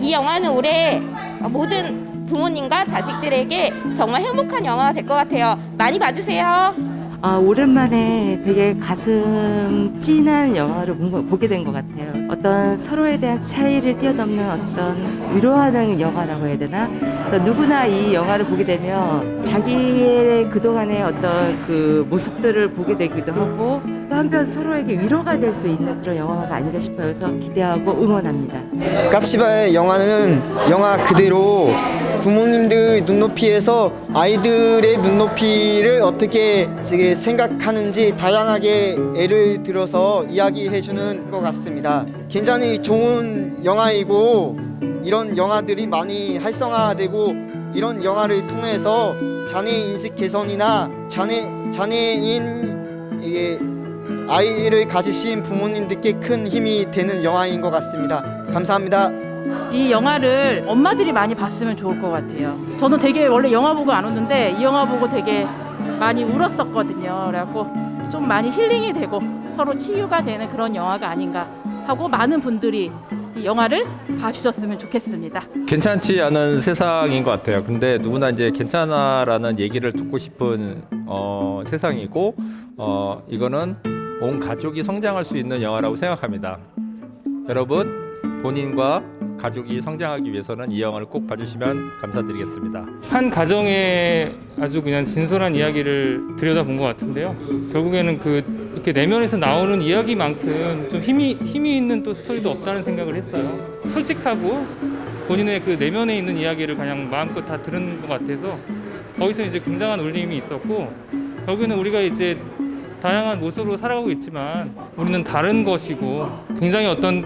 이 영화는 올해 모든 부모님과 자식들에게 정말 행복한 영화가 될 것 같아요. 많이 봐주세요. 아, 오랜만에 되게 가슴 찐한 영화를 보게 된 것 같아요. 어떤 서로에 대한 차이를 뛰어넘는 어떤 위로하는 영화라고 해야 되나? 그래서 누구나 이 영화를 보게 되면 자기의 그동안의 어떤 그 모습들을 보게 되기도 하고 또 한편 서로에게 위로가 될 수 있는 그런 영화가 아닌가 싶어요. 그래서 기대하고 응원합니다. 까치발 영화는 영화 그대로 부모님들 눈높이에서 아이들의 눈높이를 어떻게 생각하는지 다양하게 예를 들어서 이야기해주는 것 같습니다. 굉장히 좋은 영화이고 이런 영화들이 많이 활성화되고 이런 영화를 통해서 장애 인식 개선이나 장애 장애인 이게 아이를 가지신 부모님들께 큰 힘이 되는 영화인 것 같습니다. 감사합니다. 이 영화를 엄마들이 많이 봤으면 좋을 것 같아요. 저는 되게 원래 영화 보고 안 웃는데 이 영화 보고 되게 많이 울었었거든요. 그래갖고 좀 많이 힐링이 되고 서로 치유가 되는 그런 영화가 아닌가 하고 많은 분들이 이 영화를 봐주셨으면 좋겠습니다. 괜찮지 않은 세상인 것 같아요. 근데 누구나 이제 괜찮아라는 얘기를 듣고 싶은 어, 세상이고 어, 이거는 온 가족이 성장할 수 있는 영화라고 생각합니다. 여러분 본인과 가족이 성장하기 위해서는 이 영화를 꼭 봐주시면 감사드리겠습니다. 한 가정의 아주 그냥 진솔한 이야기를 들여다본 것 같은데요. 결국에는 그 이렇게 내면에서 나오는 이야기만큼 좀 힘이 힘이 있는 또 스토리도 없다는 생각을 했어요. 솔직하고 본인의 그 내면에 있는 이야기를 그냥 마음껏 다 들은 것 같아서 거기서 이제 굉장한 울림이 있었고 결국에는 우리가 이제 다양한 모습으로 살아가고 있지만 우리는 다른 것이고 굉장히 어떤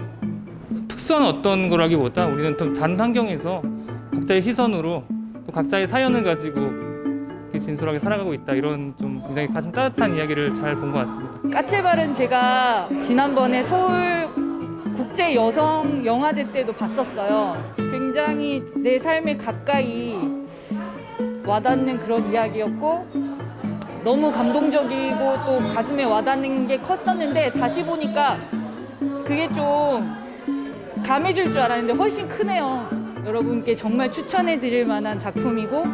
특수한 어떤 거라기보다 우리는 좀 단 환경에서 각자의 시선으로 또 각자의 사연을 가지고 진솔하게 살아가고 있다 이런 좀 굉장히 가슴 따뜻한 이야기를 잘 본 것 같습니다. 까칠발은 제가 지난번에 서울 국제 여성 영화제 때도 봤었어요. 굉장히 내 삶에 가까이 와닿는 그런 이야기였고 너무 감동적이고 또 가슴에 와닿는 게 컸었는데 다시 보니까 그게 좀 감해질 줄 알았는데 훨씬 크네요. 여러분께 정말 추천해 드릴 만한 작품이고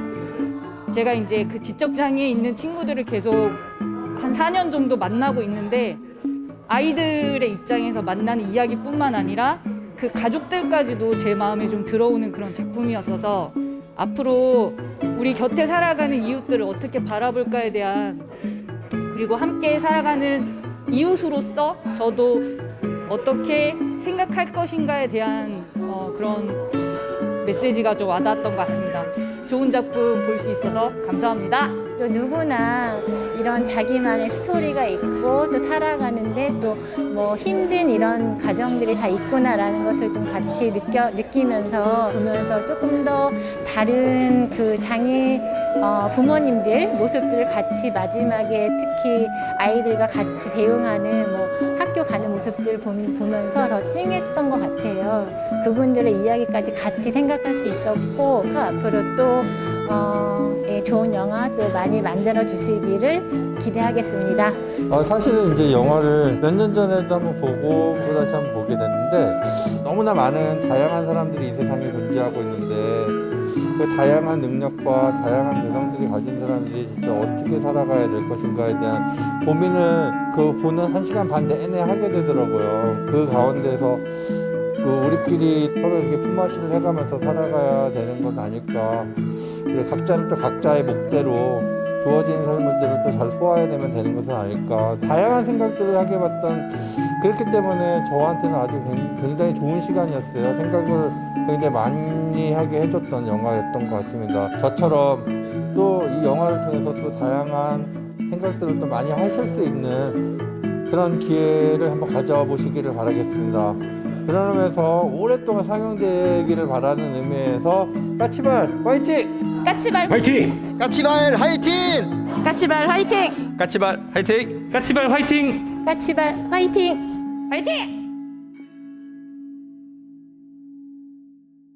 제가 이제 그 지적 장애에 있는 친구들을 계속 한 4년 정도 만나고 있는데 아이들의 입장에서 만나는 이야기뿐만 아니라 그 가족들까지도 제 마음에 좀 들어오는 그런 작품이었어서 앞으로 우리 곁에 살아가는 이웃들을 어떻게 바라볼까에 대한 그리고 함께 살아가는 이웃으로서 저도 어떻게 생각할 것인가에 대한 어, 그런 메시지가 좀 와닿았던 것 같습니다. 좋은 작품 볼 수 있어서 감사합니다. 또 누구나 이런 자기만의 스토리가 있고 또 살아가는데 또 뭐 힘든 이런 가정들이 다 있구나라는 것을 좀 같이 느껴 느끼면서 보면서 조금 더 다른 그 장애 어, 부모님들 모습들을 같이 마지막에 특히 아이들과 같이 대응하는 뭐 학교 가는 모습들 보- 보면서 더 찡했던 것 같아요. 그분들의 이야기까지 같이 생각할 수 있었고 그 앞으로 또 어, 예, 좋은 영화 또 많이 만들어 주시기를 기대하겠습니다. 아, 사실은 이제 영화를 몇 년 전에도 한번 보고 또 다시 한번 보게 됐는데 너무나 많은 다양한 사람들이 이 세상에 존재하고 있는데 그 다양한 능력과 다양한 개성들이 가진 사람들이 진짜 어떻게 살아가야 될 것인가에 대한 고민을 그 보는 한 시간 반 내내 하게 되더라고요. 그 가운데서 그 우리끼리 서로 이렇게 품앗이를 해가면서 살아가야 되는 것 아닐까. 그리고 각자는 또 각자의 목대로 주어진 삶들을 또 잘 소화해내면 되는 것은 아닐까. 다양한 생각들을 하게 봤던 그렇기 때문에 저한테는 아주 굉- 굉장히 좋은 시간이었어요. 생각을 굉장히 많이 하게 해줬던 영화였던 것 같습니다. 저처럼 또 이 영화를 통해서 또 다양한 생각들을 또 많이 하실 수 있는 그런 기회를 한번 가져보시기를 바라겠습니다. 그런 의미에서 오랫동안 상영되기를 바라는 의미에서 까치발 파이팅! 까치발 화이팅! 까치발 화이팅! 까치발 화이팅! 까치발 화이팅! 까치발 화이팅! 까치발 화이팅! 화이팅!